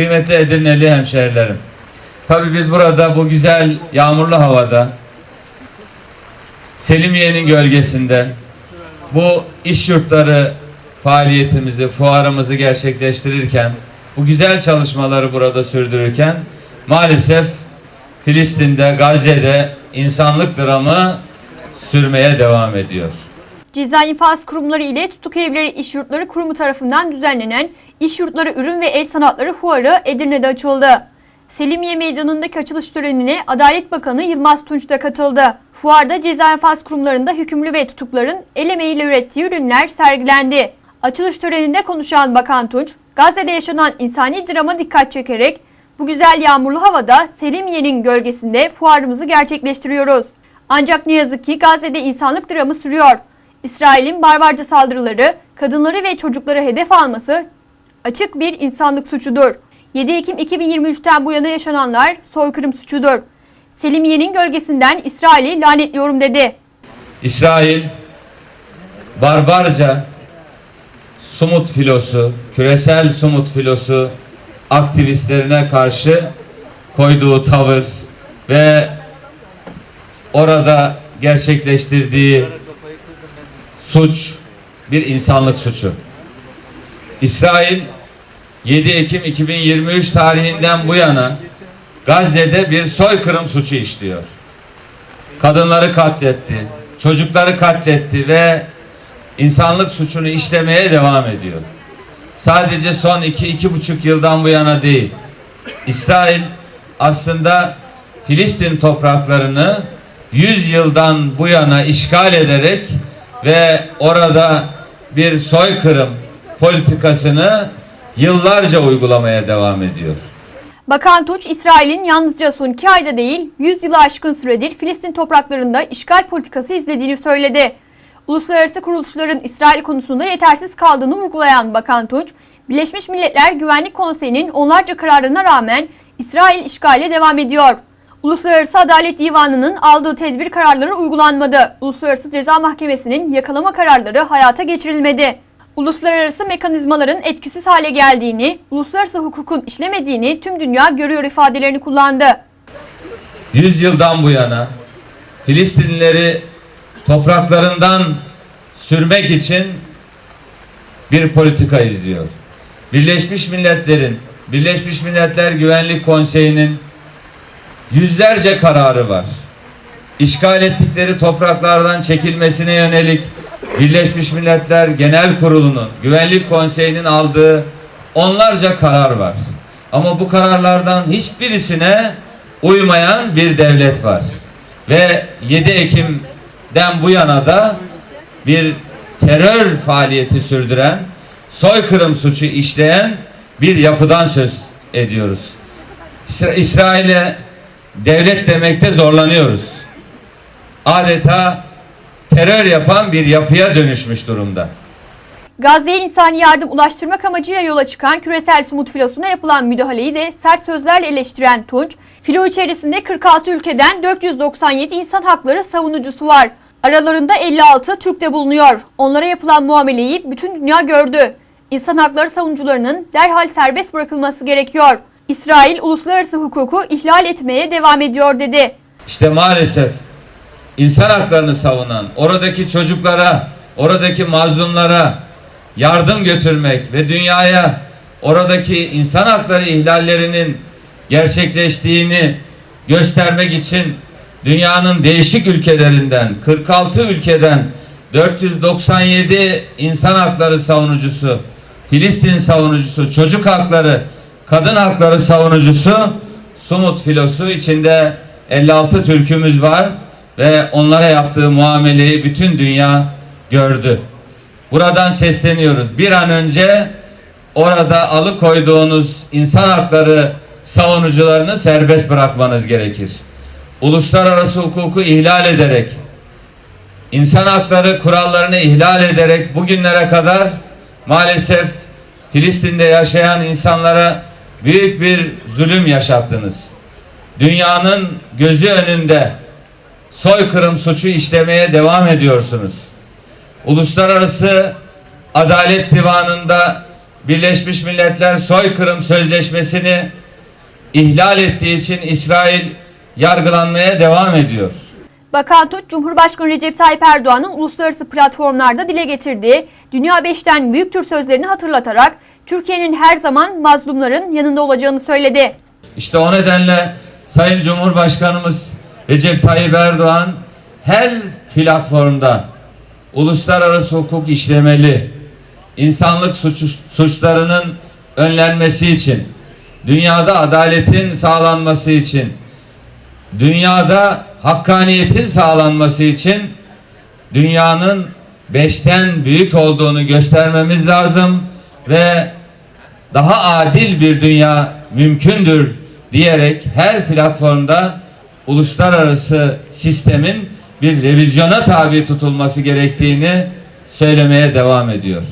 kıymetli Edirneli hemşehrilerim. Tabii biz burada bu güzel yağmurlu havada Selimiye'nin gölgesinde bu iş yurtları faaliyetimizi, fuarımızı gerçekleştirirken bu güzel çalışmaları burada sürdürürken maalesef Filistin'de, Gazze'de insanlık dramı sürmeye devam ediyor. Ceza infaz kurumları ile Tutuk Evleri İş Yurtları Kurumu tarafından düzenlenen İş Yurtları Ürün ve El Sanatları Fuarı Edirne'de açıldı. Selimiye Meydanı'ndaki açılış törenine Adalet Bakanı Yılmaz Tunç da katıldı. Fuarda ceza infaz kurumlarında hükümlü ve tutukların el emeğiyle ürettiği ürünler sergilendi. Açılış töreninde konuşan Bakan Tunç, Gazze'de yaşanan insani drama dikkat çekerek bu güzel yağmurlu havada Selimiye'nin gölgesinde fuarımızı gerçekleştiriyoruz. Ancak ne yazık ki Gazze'de insanlık dramı sürüyor. İsrail'in barbarca saldırıları, kadınları ve çocukları hedef alması açık bir insanlık suçudur. 7 Ekim 2023'ten bu yana yaşananlar soykırım suçudur. Selimiye'nin gölgesinden İsrail'i lanetliyorum dedi. İsrail barbarca Sumut filosu, küresel Sumut filosu aktivistlerine karşı koyduğu tavır ve orada gerçekleştirdiği suç bir insanlık suçu. İsrail 7 Ekim 2023 tarihinden bu yana Gazze'de bir soykırım suçu işliyor kadınları katletti, çocukları katletti ve insanlık suçunu işlemeye devam ediyor. Sadece son iki, iki buçuk yıldan bu yana değil. İsrail aslında Filistin topraklarını 100 yıldan bu yana işgal ederek ve orada bir soykırım politikasını yıllarca uygulamaya devam ediyor. Bakan Tunç, İsrail'in yalnızca son iki ayda değil, 100 yılı aşkın süredir Filistin topraklarında işgal politikası izlediğini söyledi. Uluslararası kuruluşların İsrail konusunda yetersiz kaldığını vurgulayan Bakan Tunç, Birleşmiş Milletler Güvenlik Konseyi'nin onlarca kararına rağmen İsrail işgale devam ediyor. Uluslararası Adalet Divanı'nın aldığı tedbir kararları uygulanmadı. Uluslararası Ceza Mahkemesi'nin yakalama kararları hayata geçirilmedi. Uluslararası mekanizmaların etkisiz hale geldiğini, uluslararası hukukun işlemediğini tüm dünya görüyor ifadelerini kullandı. 100 yıldan bu yana Filistinlileri topraklarından sürmek için bir politika izliyor. Birleşmiş Milletler'in, Birleşmiş Milletler Güvenlik Konseyi'nin yüzlerce kararı var. İşgal ettikleri topraklardan çekilmesine yönelik Birleşmiş Milletler Genel Kurulu'nun, Güvenlik Konseyi'nin aldığı onlarca karar var. Ama bu kararlardan hiçbirisine uymayan bir devlet var. Ve 7 Ekim'den bu yana da bir terör faaliyeti sürdüren, soykırım suçu işleyen bir yapıdan söz ediyoruz. İsra- İsrail'e devlet demekte zorlanıyoruz. Adeta terör yapan bir yapıya dönüşmüş durumda. Gazze'ye insani yardım ulaştırmak amacıyla yola çıkan küresel sumut filosuna yapılan müdahaleyi de sert sözlerle eleştiren Tunç, filo içerisinde 46 ülkeden 497 insan hakları savunucusu var. Aralarında 56 Türk de bulunuyor. Onlara yapılan muameleyi bütün dünya gördü. İnsan hakları savunucularının derhal serbest bırakılması gerekiyor. İsrail uluslararası hukuku ihlal etmeye devam ediyor dedi. İşte maalesef insan haklarını savunan, oradaki çocuklara, oradaki mazlumlara yardım götürmek ve dünyaya oradaki insan hakları ihlallerinin gerçekleştiğini göstermek için dünyanın değişik ülkelerinden 46 ülkeden 497 insan hakları savunucusu, Filistin savunucusu, çocuk hakları, kadın hakları savunucusu Sumut filosu içinde 56 Türk'ümüz var ve onlara yaptığı muameleyi bütün dünya gördü. Buradan sesleniyoruz. Bir an önce orada alıkoyduğunuz insan hakları savunucularını serbest bırakmanız gerekir. Uluslararası hukuku ihlal ederek, insan hakları kurallarını ihlal ederek bugünlere kadar maalesef Filistin'de yaşayan insanlara büyük bir zulüm yaşattınız. Dünyanın gözü önünde soykırım suçu işlemeye devam ediyorsunuz. Uluslararası Adalet Divanı'nda Birleşmiş Milletler Soykırım Sözleşmesi'ni ihlal ettiği için İsrail yargılanmaya devam ediyor. Bakan Tunç, Cumhurbaşkanı Recep Tayyip Erdoğan'ın uluslararası platformlarda dile getirdiği Dünya Beş'ten büyüktür sözlerini hatırlatarak Türkiye'nin her zaman mazlumların yanında olacağını söyledi. İşte o nedenle Sayın Cumhurbaşkanımız Recep Tayyip Erdoğan her platformda uluslararası hukuk işlemeli, insanlık suç, suçlarının önlenmesi için, dünyada adaletin sağlanması için, dünyada hakkaniyetin sağlanması için dünyanın beşten büyük olduğunu göstermemiz lazım ve daha adil bir dünya mümkündür diyerek her platformda uluslararası sistemin bir revizyona tabi tutulması gerektiğini söylemeye devam ediyor.